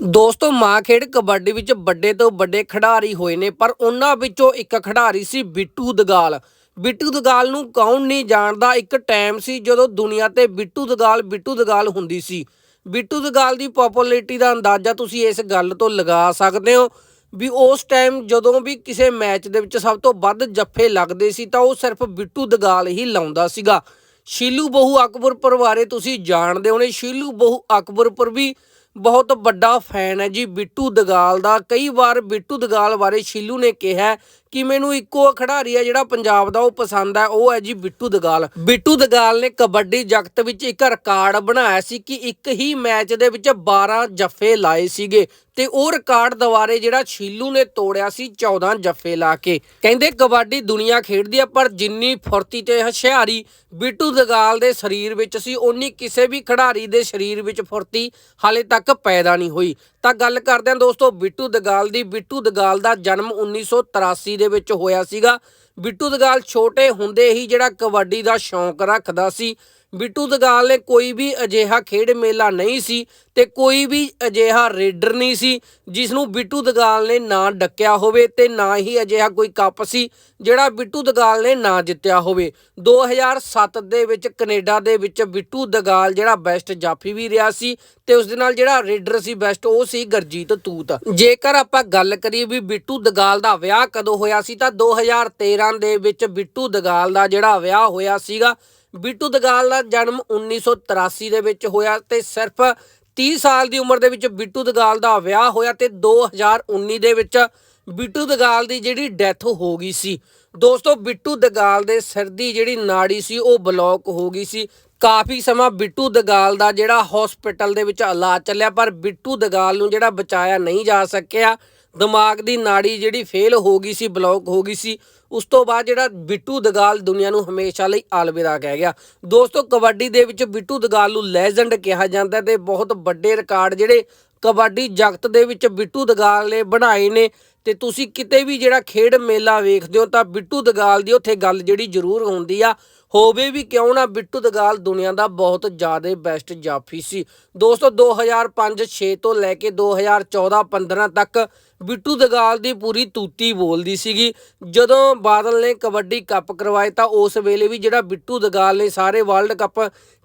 ਦੋਸਤੋ, ਮਾਂ ਖੇਡ ਕਬੱਡੀ ਵਿੱਚ ਵੱਡੇ ਤੋਂ ਵੱਡੇ ਖਿਡਾਰੀ ਹੋਏ ਨੇ, ਪਰ ਉਹਨਾਂ ਵਿੱਚੋਂ ਇੱਕ ਖਿਡਾਰੀ ਸੀ ਬਿੱਟੂ ਦਗਾਲ। ਬਿੱਟੂ ਦਗਾਲ ਨੂੰ ਕੌਣ ਨਹੀਂ ਜਾਣਦਾ, ਇੱਕ ਟਾਈਮ ਸੀ ਜਦੋਂ ਦੁਨੀਆ ਤੇ ਬਿੱਟੂ ਦਗਾਲ ਬਿੱਟੂ ਦਗਾਲ ਹੁੰਦੀ ਸੀ। ਬਿੱਟੂ ਦਗਾਲ ਦੀ ਪਪੂਲੈਰਿਟੀ ਦਾ ਅੰਦਾਜ਼ਾ ਤੁਸੀਂ ਇਸ ਗੱਲ ਤੋਂ ਲਗਾ ਸਕਦੇ ਹੋ ਵੀ ਉਸ ਟਾਈਮ ਜਦੋਂ ਵੀ ਕਿਸੇ ਮੈਚ ਦੇ ਵਿੱਚ ਸਭ ਤੋਂ ਵੱਧ ਜੱਫੇ ਲੱਗਦੇ ਸੀ, ਤਾਂ ਉਹ ਸਿਰਫ ਬਿੱਟੂ ਦਗਾਲ ਹੀ ਲਾਉਂਦਾ ਸੀਗਾ। ਸ਼ੀਲੂ ਬਹੂ ਅਕਬਰਪੁਰ ਬਾਰੇ ਤੁਸੀਂ ਜਾਣਦੇ ਹੋਣੇ, ਸ਼ੀਲੂ ਬਹੂ ਅਕਬਰਪੁਰ ਵੀ ਬਹੁਤ ਵੱਡਾ ਫੈਨ ਹੈ ਜੀ ਬਿੱਟੂ ਦਗਾਲ ਦਾ। ਕਈ ਵਾਰ ਬਿੱਟੂ ਦਗਾਲ ਬਾਰੇ ਸ਼ੀਲੂ ਨੇ ਕਿਹਾ ਕਿ ਮੈਨੂੰ ਇੱਕੋ ਖਿਡਾਰੀ ਹੈ ਜਿਹੜਾ ਪੰਜਾਬ ਦਾ ਉਹ ਪਸੰਦ ਹੈ ਉਹ ਹੈ ਜੀ ਬਿੱਟੂ ਦਗਾਲ। ਬਿੱਟੂ ਦਗਾਲ ਨੇ ਕਬੱਡੀ ਜਗਤ ਵਿੱਚ ਇੱਕ ਰਿਕਾਰਡ ਬਣਾਇਆ ਸੀ ਕਿ ਇੱਕ ਹੀ ਮੈਚ ਦੇ ਵਿੱਚ 12 ਜੱਫੇ ਲਾਏ ਸੀਗੇ ਤੇ ਉਹ ਰਿਕਾਰਡ ਦੁਬਾਰੇ ਜਿਹੜਾ ਛੀਲੂ ਨੇ ਤੋੜਿਆ ਸੀ 14 ਜੱਫੇ ਲਾ ਕੇ। ਕਹਿੰਦੇ ਕਬੱਡੀ ਦੁਨੀਆ ਖੇਡਦੀ ਆ, ਪਰ ਜਿੰਨੀ ਫੁਰਤੀ ਤੇ ਹੁਸ਼ਿਆਰੀ ਬਿੱਟੂ ਦਗਾਲ ਦੇ ਸਰੀਰ ਵਿੱਚ ਸੀ, ਓਨੀ ਕਿਸੇ ਵੀ ਖਿਡਾਰੀ ਦੇ ਸਰੀਰ ਵਿੱਚ ਫੁਰਤੀ ਹਾਲੇ ਤੱਕ ਪੈਦਾ ਨਹੀਂ ਹੋਈ। ਤਾਂ ਗੱਲ ਕਰਦੇ ਹਾਂ ਦੋਸਤੋ, ਬਿੱਟੂ ਦਗਾਲ ਦੀ। ਬਿੱਟੂ ਦਗਾਲ ਦਾ ਜਨਮ 1983 ਦੇ ਵਿੱਚ ਹੋਇਆ ਸੀਗਾ। ਬਿੱਟੂ ਦਗਾਲ ਛੋਟੇ ਹੁੰਦੇ ਹੀ ਜਿਹੜਾ ਕਬੱਡੀ ਦਾ ਸ਼ੌਂਕ ਰੱਖਦਾ ਸੀ। ਬਿੱਟੂ ਦਗਾਲ ਨੇ ਕੋਈ ਵੀ ਅਜਿਹਾ ਖੇਡ ਮੇਲਾ ਨਹੀਂ ਸੀ ਤੇ ਕੋਈ ਵੀ ਅਜਿਹਾ ਰੇਡਰ ਨਹੀਂ ਸੀ ਜਿਸ ਨੂੰ ਬਿੱਟੂ ਦਗਾਲ ਨੇ ਨਾ ਡੱਕਿਆ ਹੋਵੇ ਤੇ ਨਾ ਹੀ ਅਜਿਹਾ ਕੋਈ ਕੱਪ ਸੀ, ਜਿਹੜਾ ਬਿੱਟੂ ਦਗਾਲ ਨੇ ਨਾ ਜਿੱਤਿਆ ਹੋਵੇ। 2007 ਦੇ ਵਿੱਚ ਕੈਨੇਡਾ ਦੇ ਵਿੱਚ ਬਿੱਟੂ ਦਗਾਲ ਜਿਹੜਾ ਬੈਸਟ ਜਾਫੀ ਵੀ ਰਿਹਾ ਸੀ ਤੇ ਉਸ ਦੇ ਨਾਲ ਜਿਹੜਾ ਰੇਡਰ ਸੀ ਬੈਸਟ ਉਹ ਸੀ ਗਰਜੀਤ ਤੂਤ। ਜੇਕਰ ਆਪਾਂ ਗੱਲ ਕਰੀਏ ਵੀ ਬਿੱਟੂ ਦਗਾਲ ਦਾ ਵਿਆਹ ਕਦੋਂ ਹੋਇਆ ਸੀ ਤਾਂ 2013 ਦੇ ਵਿੱਚ ਬਿੱਟੂ ਦਗਾਲ ਦਾ ਜਿਹੜਾ ਵਿਆਹ ਹੋਇਆ ਸੀਗਾ ਬਿੱਟੂ ਦਗਾਲ ਦਾ ਜਨਮ 1983 ਦੇ ਵਿੱਚ ਹੋਇਆ ਤੇ ਸਿਰਫ 30 ਸਾਲ ਦੀ ਉਮਰ ਦੇ ਵਿੱਚ ਬਿੱਟੂ ਦਗਾਲ ਦਾ ਵਿਆਹ ਹੋਇਆ ਤੇ 2019 ਦੇ ਵਿੱਚ ਬਿੱਟੂ ਦਗਾਲ ਦੀ ਜਿਹੜੀ ਡੈਥ ਹੋ ਗਈ ਸੀ। ਦੋਸਤੋ, ਬਿੱਟੂ ਦਗਾਲ ਦੇ ਸਿਰ ਦੀ ਜਿਹੜੀ ਨਾੜੀ ਸੀ, ਉਹ ਬਲੌਕ ਹੋ ਗਈ ਸੀ। ਕਾਫੀ ਸਮਾਂ ਬਿੱਟੂ ਦਗਾਲ ਦਾ ਜਿਹੜਾ ਹਸਪੀਟਲ ਦੇ ਵਿੱਚ ਇਲਾਜ ਚੱਲਿਆ, ਪਰ ਬਿੱਟੂ ਦਗਾਲ ਨੂੰ ਜਿਹੜਾ ਬਚਾਇਆ ਨਹੀਂ ਜਾ ਸਕਿਆ। ਦਿਮਾਗ ਦੀ ਨਾੜੀ ਜਿਹੜੀ ਫੇਲ ਹੋ ਗਈ ਸੀ ਬਲੌਕ ਹੋ ਗਈ ਸੀ, ਉਸ ਤੋਂ ਬਾਅਦ ਜਿਹੜਾ ਬਿੱਟੂ ਦਗਾਲ ਦੁਨੀਆ ਨੂੰ ਹਮੇਸ਼ਾ ਲਈ ਆਲਵਿਦਾ ਕਹਿ ਗਿਆ। ਦੋਸਤੋ, ਕਬੱਡੀ ਦੇ ਵਿੱਚ ਬਿੱਟੂ ਦਗਾਲ ਨੂੰ ਲੈਜੈਂਡ ਕਿਹਾ ਜਾਂਦਾ ਹੈ ਤੇ ਬਹੁਤ ਵੱਡੇ ਰਿਕਾਰਡ ਜਿਹੜੇ ਕਬੱਡੀ ਜਗਤ ਦੇ ਵਿੱਚ ਬਿੱਟੂ ਦਗਾਲ ਨੇ ਬਣਾਏ ਨੇ। ਤੇ ਤੁਸੀਂ ਕਿਤੇ ਵੀ ਜਿਹੜਾ ਖੇਡ ਮੇਲਾ ਵੇਖਦੇ ਹੋ ਤਾਂ ਬਿੱਟੂ ਦਗਾਲ ਦੀ ਉੱਥੇ ਗੱਲ ਜਿਹੜੀ ਜ਼ਰੂਰ ਹੁੰਦੀ ਆ, ਹੋਵੇ ਵੀ ਕਿਉਂ ਨਾ ਬਿੱਟੂ ਦਗਾਲ ਦੁਨੀਆ ਦਾ ਬਹੁਤ ਜ਼ਿਆਦਾ ਬੈਸਟ ਜਾਫੀ ਸੀ। ਦੋਸਤੋ 2005-6 ਤੋਂ ਲੈ ਕੇ 2014-15 ਤੱਕ ਬਿੱਟੂ ਦਗਾਲ ਦੀ ਪੂਰੀ ਤੂਤੀ ਬੋਲਦੀ ਸੀਗੀ। ਜਦੋਂ ਬਾਦਲ ਨੇ ਕਬੱਡੀ ਕੱਪ ਕਰਵਾਏ ਤਾਂ ਉਸ ਵੇਲੇ ਵੀ ਜਿਹੜਾ ਬਿੱਟੂ ਦਗਾਲ ਨੇ ਸਾਰੇ ਵਰਲਡ ਕੱਪ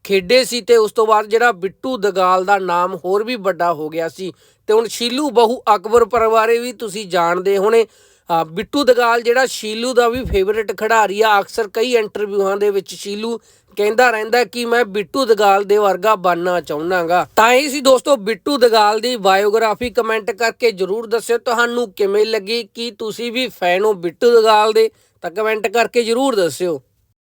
ਖੇਡੇ ਸੀ ਤੇ ਉਸ ਤੋਂ ਬਾਅਦ ਜਿਹੜਾ ਬਿੱਟੂ ਦਗਾਲ ਦਾ ਨਾਮ ਹੋਰ ਵੀ ਵੱਡਾ ਹੋ ਗਿਆ ਸੀ। ਤੇ ਹੁਣ ਸ਼ੀਲੂ ਬਹੂ ਅਕਬਰ ਪਰਿਵਾਰੇ ਵੀ ਤੁਸੀਂ ਜਾਣਦੇ ਹੋਣੇ ਬਿੱਟੂ ਦਗਾਲ ਜਿਹੜਾ ਸ਼ੀਲੂ ਦਾ ਵੀ ਫੇਵਰਿਟ ਖਿਡਾਰੀ ਆ, ਅਕਸਰ ਕਈ ਇੰਟਰਵਿਊਆਂ ਦੇ ਵਿੱਚ ਸ਼ੀਲੂ ਕਹਿੰਦਾ ਰਹਿੰਦਾ ਕਿ ਮੈਂ ਬਿੱਟੂ ਦਗਾਲ ਦੇ ਵਰਗਾ ਬਣਨਾ ਚਾਹੁੰਨਾਗਾ। ਤਾਂ ਇਹ ਸੀ ਦੋਸਤੋ, ਬਿੱਟੂ ਦਗਾਲ ਦੀ ਬਾਇਓਗ੍ਰਾਫੀ ਕਮੈਂਟ ਕਰਕੇ ਜਰੂਰ ਦੱਸਿਓ ਤੁਹਾਨੂੰ ਕਿਵੇਂ ਲੱਗੀ, ਕੀ ਤੁਸੀਂ ਵੀ ਫੈਨ ਹੋ ਬਿੱਟੂ ਦਗਾਲ ਦੇ, ਤਾਂ ਕਮੈਂਟ ਕਰਕੇ ਜਰੂਰ ਦੱਸਿਓ।